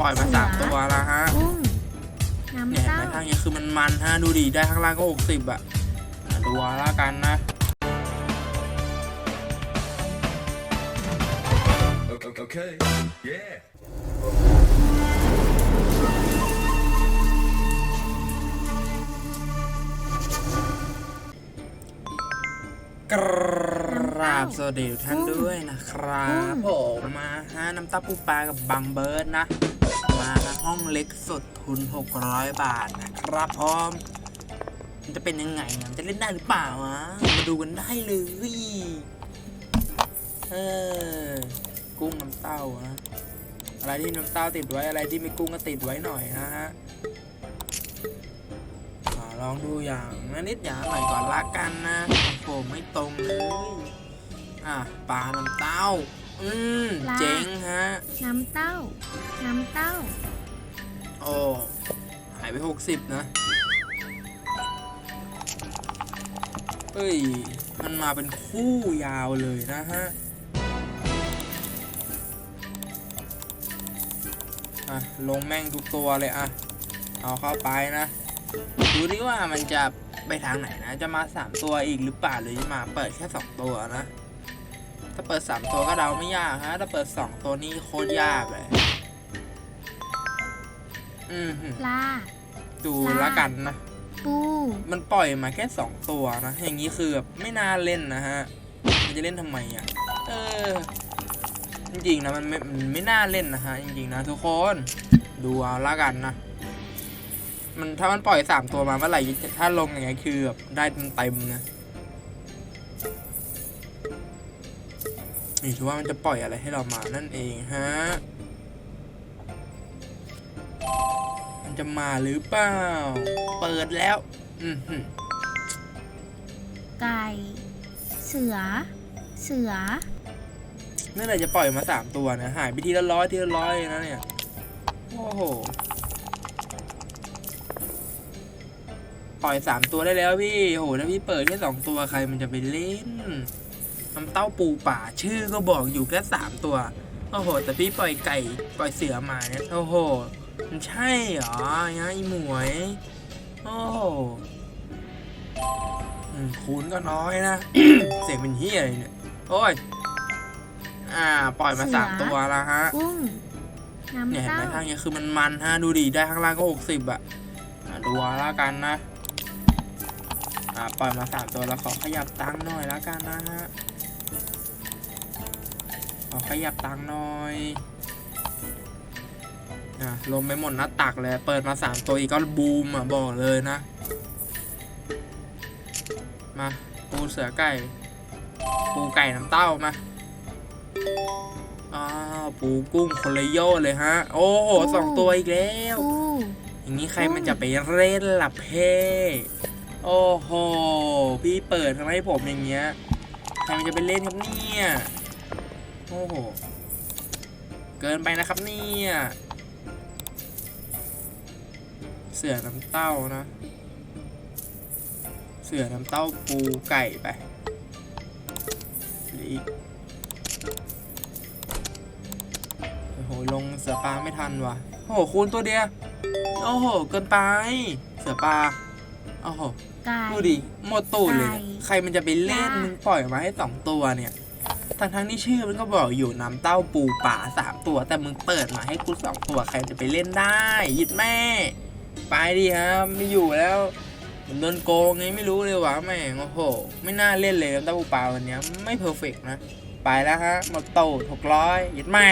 ปล่อยมาสามตัวแล้วฮะกุ้งเนี่ยน้ำเห็นเต้าไหมทางนี้คือมันมันฮะดูดิได้ข้างล่างก็หกสิบอะอะดูเอาแล้วกันนะ Okay. okay. Yeah. กราบสวัสดีทุกท่านด้วยนะครับ ผมมาฮะน้ำตาปูปลากับบังเบิร์ดนะมา นะห้องเล็กสุดทุน 600 บาทนะครับพร้อมมันจะเป็นยังไงอะมันจะเล่นได้หรือเปล่าวะมาดูกันได้เลยเออกุ้งน้ำเต้านะอะไรที่น้ำเต้าติดไว้อะไรที่ไม่กุ้งก็ติดไว้หน่อยนะฮะขอลองดูอย่างนิดอย่างหน่อยก่อนละกันนะโอ้โหไม่ตรงเลยอะปลาน้ำเต้า อืมเจ๋งฮะ น้ำเต้า น้ำเต้า โอ้หายไปหกสิบนะเฮ้ย มันมาเป็นคู่ยาวเลยนะฮะอะ ลงแม่งทุกตัวเลยอะ เอาเข้าไปนะ ดูดิว่ามันจะไปทางไหนนะ จะมาสามตัวอีกหรือเปล่าหรือจะมาเปิดแค่สองตัวนะ ถ้าเปิดสามตัวก็เดาไม่ยากฮะ ถ้าเปิดสองตัวนี้โคตรยากเลย อืมหืมปลา ดูแล้วกันนะ ปูมันมันปล่อยมาแค่สองตัวนะ อย่างนี้คือแบบไม่น่าเล่นนะฮะ มันจะเล่นทำไมอะ เออ จริงๆนะมันไม่มันไม่น่าเล่นนะฮะ จริงๆนะทุกคน ดูเอาละกันนะ มันถ้ามันปล่อยสามตัวมาเมื่อไหร่ถ้าลงอย่างเงี้ยคือแบบได้เต็มๆนะนี่ถือว่ามันจะปล่อยอะไรให้เรามานั่นเองฮะ มันจะมาหรือเปล่า เปิดแล้ว อือหือไก่ เสือ เสือเมื่อไหร่จะปล่อยมาสามตัวนะ หายไปทีละร้อยทีละร้อยนะเนี่ย โอ้โห ปล่อยสามตัวได้แล้วพี่โหถ้าพี่เปิดแค่สองตัวใครมันจะไปเล่นน้ำเต้าปูป่าชื่อก็บอกอยู่แค่สามตัว โอ้โห แต่พี่ปล่อยไก่ ปล่อยเสือมาเนี่ย โอ้โห มันใช่เหรอยะไอหมวย โอ้โหอืมคูณก็น้อยนะ เสียงเป็นเฮียอะไรเนี่ย โอ้ย อ่า ปล่อยมาเสือสามตัวแล้วฮะกุ้งเนี่ยน้ำเห็นไหเต้ามทางเนี้ยคือมันมันฮะ ดูดิได้ข้างล่างก็หกสิบอะอะดูเอาแล้วกันนะ อ่า ปล่อยมาสามตัวแล้วขอขยับตังค์หน่อยแล้วกันนะฮะ ขอขยับตังค์หน่อย อะลงไปหมดหน้าตักเลยเปิดมาสามตัวอีกก็บูมอะบอกเลยนะ มาปูเสือไก่ ปูไก่น้ำเต้ามาอ้าวปูกุ้งคนละโยชน์เลยฮะ โอ้โหสองตัวอีกแล้วปูอย่างนี้ใครมันจะไปเล่นล่ะเพ่โอ้โห พี่เปิดทำให้ผมอย่างเงี้ย ใครมันจะไปเล่นครับเนี่ย โอ้โห เกินไปนะครับเนี่ย เสือน้ำเต้านะ เสือน้ำเต้าปูไก่ไปเหลืออีกโอ้โห ลงเสือปลาไม่ทันว่ะ โอ้โห คูณตัวเดียว โอ้โห เกินไป เสือปลา โอ้โห ไก่ ดูดิหมดตูดเลยเนี่ยไก่ใครมันจะไปเล่นจ้ามึมึงปล่อยมาให้สองตัวเนี่ย ทั้งทั้งๆที่ชื่อมันก็บอกอยู่น้ำเต้าปูป่าสามตัว แต่มึงเปิดมาให้กูสองตัว ใครจะไปเล่นได้หยิดแม่ ไปดิฮะไม่อยู่แล้วผมโดนโกงไงไม่รู้เลยวะแม่งโอ้โห ไม่น่าเล่นเลยน้ำเต้าปูป่าวันนี้ไม่เพอร์เฟกนะ ไปแล้วฮะหมดตูดหกร้อยหยิดแม่